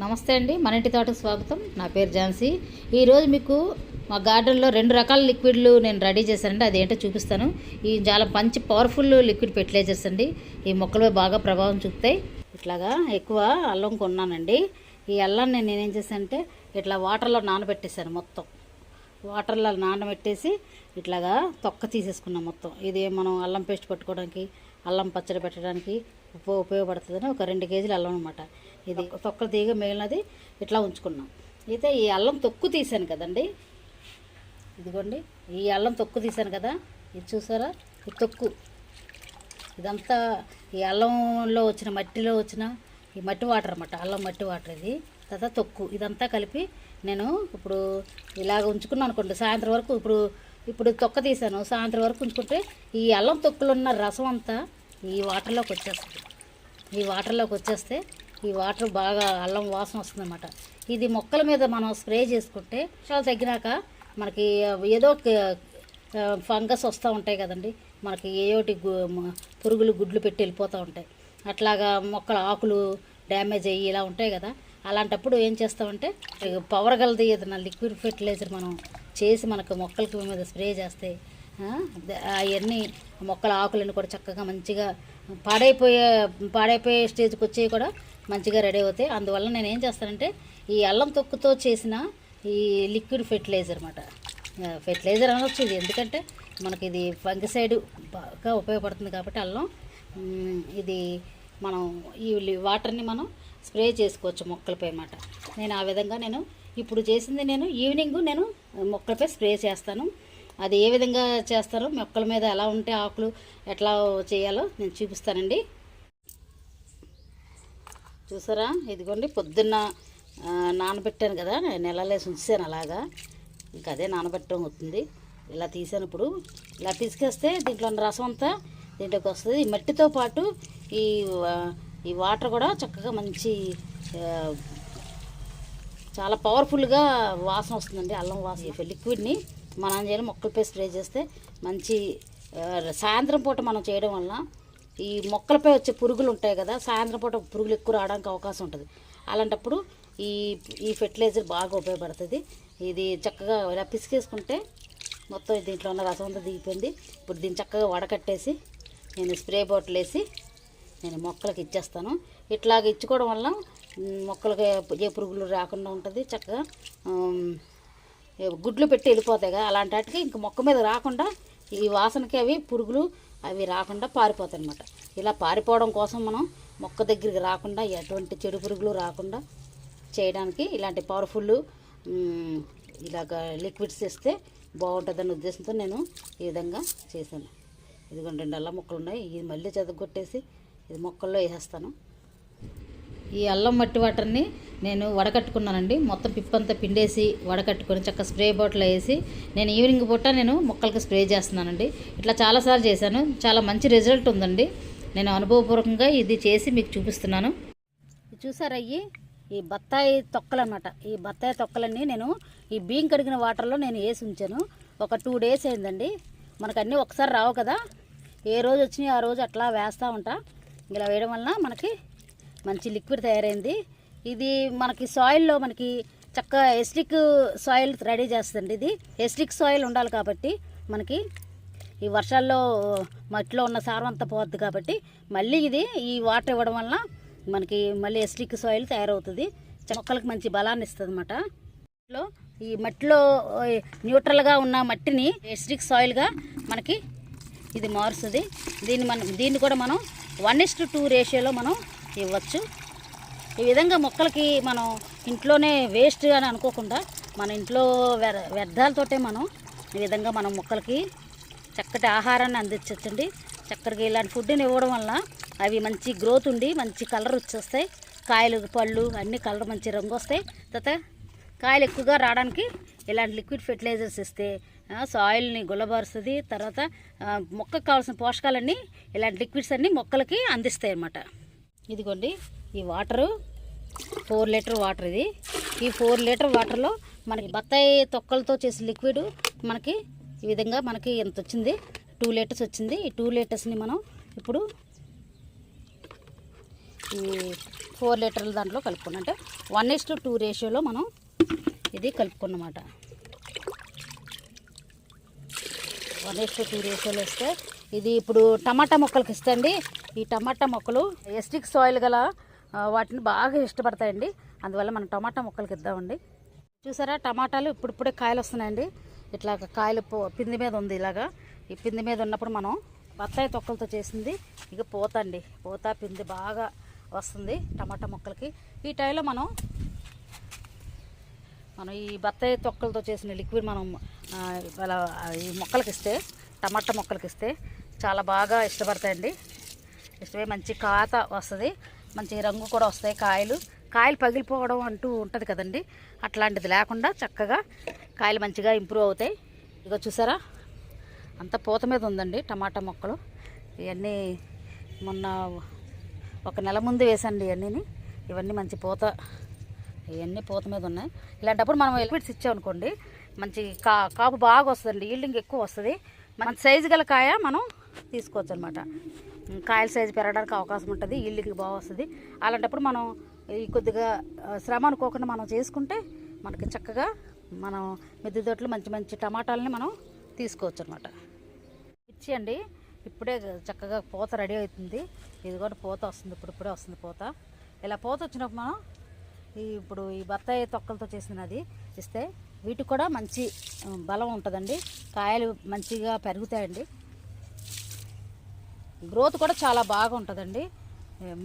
నమస్తే అండి మన ఇంటి తోటకు స్వాగతం. నా పేరు ఝాన్సీ. ఈరోజు మీకు మా గార్డెన్లో రెండు రకాల లిక్విడ్లు నేను రెడీ చేశానండి అదేంటో చూపిస్తాను. ఈ చాలా మంచి పవర్ఫుల్ లిక్విడ్ ఫెర్టిలైజర్స్ అండి. ఈ మొక్కలపై బాగా ప్రభావం చూపుతాయి. ఇట్లాగా ఎక్కువ అల్లం కొన్నానండి. ఈ అల్లాన్ని నేను ఏం చేశానంటే ఇట్లా వాటర్లో నానబెట్టేశాను మొత్తం. వాటర్లో నానబెట్టేసి ఇట్లాగా తొక్క తీసేసుకున్నాం మొత్తం. ఇది మనం అల్లం పేస్ట్ పట్టుకోవడానికి అల్లం పచ్చడి పెట్టడానికి ఉప ఉపయోగపడుతుందని ఒక రెండు కేజీలు అల్లం అనమాట ఇది తొక్కలు తీగ మిగిలినది ఇట్లా ఉంచుకున్నాం. అయితే ఈ అల్లం తొక్కు తీసాను కదండి. ఇదిగోండి ఈ అల్లం తొక్కు తీసాను కదా. ఇది చూసారా? ఈ తొక్కు. ఇదంతా ఈ అల్లంలో వచ్చిన మట్టిలో వచ్చిన ఈ మట్టి వాటర్ అన్నమాట. అల్లం మట్టి వాటర్ ఇది. తర్వాత తొక్కు. ఇదంతా కలిపి నేను ఇప్పుడు ఇలాగ ఉంచుకున్నాను అనుకోండి. సాయంత్రం వరకు ఇప్పుడు ఇప్పుడు తొక్క తీసాను సాయంత్రం వరకు ఉంచుకుంటే ఈ అల్లం తొక్కులో ఉన్న రసం అంతా ఈ వాటర్లోకి వచ్చేస్తుంది. ఈ వాటర్లోకి వచ్చేస్తే ఈ వాటర్ బాగా అల్లం వాసన వస్తుందన్నమాట. ఇది మొక్కల మీద మనం స్ప్రే చేసుకుంటే చాలా తగ్గినాక మనకి ఏదో ఒక ఫంగస్ వస్తూ ఉంటాయి కదండి. మనకి ఏయోటి గు- పురుగులు గుడ్లు పెట్టి వెళ్ళిపోతూ ఉంటాయి. అట్లాగా మొక్కల ఆకులు డ్యామేజ్ అయ్యి ఇలా ఉంటాయి కదా. అలాంటప్పుడు ఏం చేస్తామంటే పవర్ గలది ఏదైనా లిక్విడ్ ఫెర్టిలైజర్ మనం చేసి మనకు మొక్కలకి మీద స్ప్రే చేస్తే అవన్నీ మొక్కల ఆకులను కూడా చక్కగా మంచిగా పాడైపోయే పాడైపోయే స్టేజ్కి వచ్చేవి కూడా మంచిగా రెడీ అవుతాయి. అందువల్ల నేను ఏం చేస్తానంటే ఈ అల్లం తొక్కుతో చేసిన ఈ లిక్విడ్ ఫెర్టిలైజర్ అనమాట ఫెర్టిలైజర్ అనొచ్చు ఇది. ఎందుకంటే మనకి ఇది ఫంగిసైడ్ బాగా ఉపయోగపడుతుంది కాబట్టి అల్లం. ఇది మనం ఈ లి- వాటర్ని మనం స్ప్రే చేసుకోవచ్చు మొక్కలపై అనమాట నేను ఆ విధంగా నేను ఇప్పుడు చేసింది నేను ఈవినింగ్ నేను మొక్కలపై స్ప్రే చేస్తాను. అది ఏ విధంగా చేస్తారో మొక్కల మీద ఎలా ఉంటే ఆకులు ఎట్లా చేయాలో నేను చూపిస్తానండి. చూసారా? ఇదిగోండి పొద్దున్న నానబెట్టాను కదా నెలలేసి ఉంచాను అలాగా. ఇంకా అదే నానబెట్టడం అవుతుంది. ఇలా తీసాను ఇప్పుడు. ఇలా పిసికేస్తే దీంట్లో ఉన్న రసం అంతా దీంట్లోకి వస్తుంది. ఈ మట్టితో పాటు ఈ ఈ వాటర్ కూడా చక్కగా మంచి చాలా పవర్ఫుల్గా వాసన వస్తుందండి అల్లం వాసన. లిక్విడ్ని మనం చేయాలి మొక్కలపై స్ప్రే చేస్తే మంచి సాయంత్రం పూట మనం చేయడం వల్ల ఈ మొక్కలపై వచ్చే పురుగులు ఉంటాయి కదా సాయంత్రం పూట పురుగులు ఎక్కువ రావడానికి అవకాశం ఉంటుంది. అలాంటప్పుడు ఈ ఈ ఫెర్టిలైజర్ బాగా ఉపయోగపడుతుంది. ఇది చక్కగా ఇలా పిసికేసుకుంటే మొత్తం దీంట్లో ఉన్న రసం అంతా దిగిపోయింది. ఇప్పుడు దీన్ని చక్కగా వడకట్టేసి నేను స్ప్రే బాటిల్ వేసి నేను మొక్కలకి ఇచ్చేస్తాను. ఇట్లాగ ఇచ్చుకోవడం వల్ల మొక్కలకి ఏ పురుగులు రాకుండా ఉంటుంది చక్కగా. గుడ్లు పెట్టి వెళ్ళిపోతాయి కదా అలాంటి వాటికి ఇంక మొక్క మీద రాకుండా ఈ వాసనకి అవి పురుగులు అవి రాకుండా పారిపోతాయి అనమాట ఇలా పారిపోవడం కోసం మనం మొక్క దగ్గరికి రాకుండా ఎటువంటి చెడు పురుగులు రాకుండా చేయడానికి ఇలాంటి పవర్ఫుల్ ఇలాగ లిక్విడ్స్ ఇస్తే బాగుంటుందన్న ఉద్దేశంతో నేను ఈ విధంగా చేశాను. ఇదిగోండి రెండు అల్లం మొక్కలు ఉన్నాయి. ఇది మళ్ళీ చెదగొట్టేసి ఇది మొక్కల్లో వేసేస్తాను. ఈ అల్లం మట్టి వాటర్ని నేను వడకట్టుకున్నానండి. మొత్తం పిప్పంతా పిండేసి వడకట్టుకొని చక్క స్ప్రే బాటిల్ వేసి నేను ఈవినింగ్ పూట నేను మొక్కలకి స్ప్రే చేస్తున్నానండి. ఇట్లా చాలాసార్లు చేశాను. చాలా మంచి రిజల్ట్ ఉందండి. నేను అనుభవపూర్వకంగా ఇది చేసి మీకు చూపిస్తున్నాను. చూసారా అయ్యి? ఈ బత్తాయి తొక్కలు అనమాట ఈ బత్తాయి తొక్కలన్నీ నేను ఈ బియ్యం కడిగిన వాటర్లో నేను వేసి ఉంచాను. ఒక టూ డేస్ అయిందండి. మనకు అన్నీ ఒకసారి రావు కదా. ఏ రోజు వచ్చినాయి ఆ రోజు అట్లా వేస్తూ ఉంటా. ఇలా వేయడం వలన మనకి మంచి లిక్విడ్ తయారైంది. ఇది మనకి సాయిల్లో మనకి చక్కగా ఎస్టిక్ సాయిల్ రెడీ చేస్తుందండి ఇది. ఎస్టిక్ సాయిల్ ఉండాలి కాబట్టి మనకి ఈ వర్షాల్లో మట్టిలో ఉన్న సారం అంతా పోద్ది కాబట్టి మళ్ళీ ఇది ఈ వాటర్ ఇవ్వడం వల్ల మనకి మళ్ళీ ఎస్టిక్ సాయిల్ తయారవుతుంది. మొక్కలకు మంచి బలాన్ని ఇస్తుంది అనమాట ఈ మట్టిలో న్యూట్రల్గా ఉన్న మట్టిని ఎస్టిక్ సాయిల్గా మనకి ఇది మారుస్తుంది. దీన్ని మనం దీన్ని కూడా మనం వన్ ఇస్ టు టూ రేషియోలో మనం ఇవ్వచ్చు. ఈ విధంగా మొక్కలకి మనం ఇంట్లోనే వేస్ట్ అని అనుకోకుండా మన ఇంట్లో వ్యర్థాలతోటే మనం ఈ విధంగా మనం మొక్కలకి చక్కటి ఆహారాన్ని అందించవచ్చండి చక్కగా ఇలాంటి ఫుడ్ని ఇవ్వడం వల్ల అవి మంచి గ్రోత్ ఉండి మంచి కలర్ వచ్చేస్తాయి. కాయలు పళ్ళు అన్ని కలర్ మంచి రంగు వస్తాయి. తర్వాత కాయలు ఎక్కువగా రావడానికి ఇలాంటి లిక్విడ్ ఫెర్టిలైజర్స్ ఇస్తే సాయిల్ని గుల్లబారుస్తుంది. తర్వాత మొక్కకు కావాల్సిన పోషకాలన్నీ ఇలాంటి లిక్విడ్స్ అన్నీ మొక్కలకి అందిస్తాయి అన్నమాట. ఇదిగోండి ఈ వాటరు ఫోర్ లీటర్ వాటర్ ఇది. ఈ ఫోర్ లీటర్ వాటర్లో మనకి బత్తాయి తొక్కలతో చేసిన లిక్విడ్ మనకి ఈ విధంగా మనకి ఎంత వచ్చింది? టూ లీటర్స్ వచ్చింది. ఈ టూ లీటర్స్ని మనం ఇప్పుడు ఈ ఫోర్ లీటర్ల దాంట్లో కలుపుకున్నాం. అంటే వన్ ఇస్ టు టూ రేషియోలో మనం ఇది కలుపుకున్నమాట. వన్ ఇస్ టు టూ రేషియోలో ఇస్తే ఇది ఇప్పుడు టమాటా మొక్కలకి ఇస్తండి ఈ టమాటా మొక్కలు ఎస్టిక్ సాయిల్ గల వాటిని బాగా ఇష్టపడతాయండి. అందువల్ల మనం టమాటా మొక్కలకి ఇద్దామండి. చూసారా టమాటాలు ఇప్పుడిప్పుడే కాయలు వస్తున్నాయండి. ఇట్లా కాయలు పిండి మీద ఉంది ఇలాగా. ఈ పిండి మీద ఉన్నప్పుడు మనం బత్తాయి తొక్కలతో చేసింది ఇక పోత అండి పోత పిండి బాగా వస్తుంది టమాటా మొక్కలకి. ఈ టైంలో మనం మనం ఈ బత్తాయి తొక్కలతో చేసిన లిక్విడ్ మనం ఆ, ఇవాళ ఈ మొక్కలకి ఇస్తే టమాటా మొక్కలకి ఇస్తే చాలా బాగా ఇష్టపడతాయండి. ఇష్టమే. మంచి కాత వస్తుంది. మంచి రంగు కూడా వస్తాయి కాయలు. కాయలు పగిలిపోవడం అంటూ ఉంటుంది కదండి. అట్లాంటిది లేకుండా చక్కగా కాయలు మంచిగా ఇంప్రూవ్ అవుతాయి. ఇగో చూసారా? అంత పూత మీద ఉందండి టమాటా మొక్కలు. ఇవన్నీ మొన్న ఒక నెల ముందు వేసండి ఇవన్నీ ఇవన్నీ మంచి పూత ఇవన్నీ పూత మీద ఉన్నాయి. ఇలాంటప్పుడు మనం ఎలిపిట్స్ ఇచ్చామనుకోండి మంచి కా కాపు బాగా వస్తుందండి. ఈల్డింగ్ ఎక్కువ వస్తుంది. మన సైజు గల కాయ మనం తీసుకోవచ్చు అనమాట కాయల సైజు పెరగడానికి అవకాశం ఉంటుంది ఈల్డింగ్ బాగా వస్తుంది. అలాంటప్పుడు మనం ఈ కొద్దిగా శ్రమ అనుకోకుండా మనం చేసుకుంటే మనకి చక్కగా మనం మిద్దె తోటలో మంచి మంచి టమాటాలని మనం తీసుకోవచ్చు అనమాట మిర్చి అండి ఇప్పుడే చక్కగా పూత రెడీ అవుతుంది. ఇది కూడా పూత వస్తుంది ఇప్పుడు ఇప్పుడే వస్తుంది పూత. ఇలా పూత వచ్చినప్పుడు మనం ఈ ఇప్పుడు ఈ బత్తాయి తొక్కలతో చేసినది ఇస్తే వీటికి కూడా మంచి బలం ఉంటుందండి. కాయలు మంచిగా పెరుగుతాయండి. గ్రోత్ కూడా చాలా బాగా ఉంటుందండి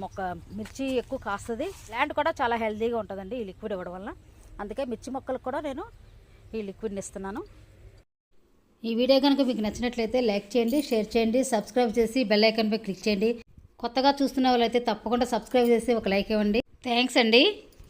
మొక్క మిర్చి ఎక్కువ కాస్తుంది. ల్యాండ్ కూడా చాలా హెల్తీగా ఉంటుందండి ఈ లిక్విడ్ ఇవ్వడం వల్ల. అందుకే మిర్చి మొక్కలకు కూడా నేను ఈ లిక్విడ్ని ఇస్తున్నాను. ఈ వీడియో కనుక మీకు నచ్చినట్లయితే లైక్ చేయండి షేర్ చేయండి సబ్స్క్రైబ్ చేసి బెల్ ఐకాన్పై క్లిక్ చేయండి. కొత్తగా చూస్తున్న వాళ్ళైతే తప్పకుండా సబ్స్క్రైబ్ చేసి ఒక లైక్ ఇవ్వండి. థ్యాంక్స్ అండి.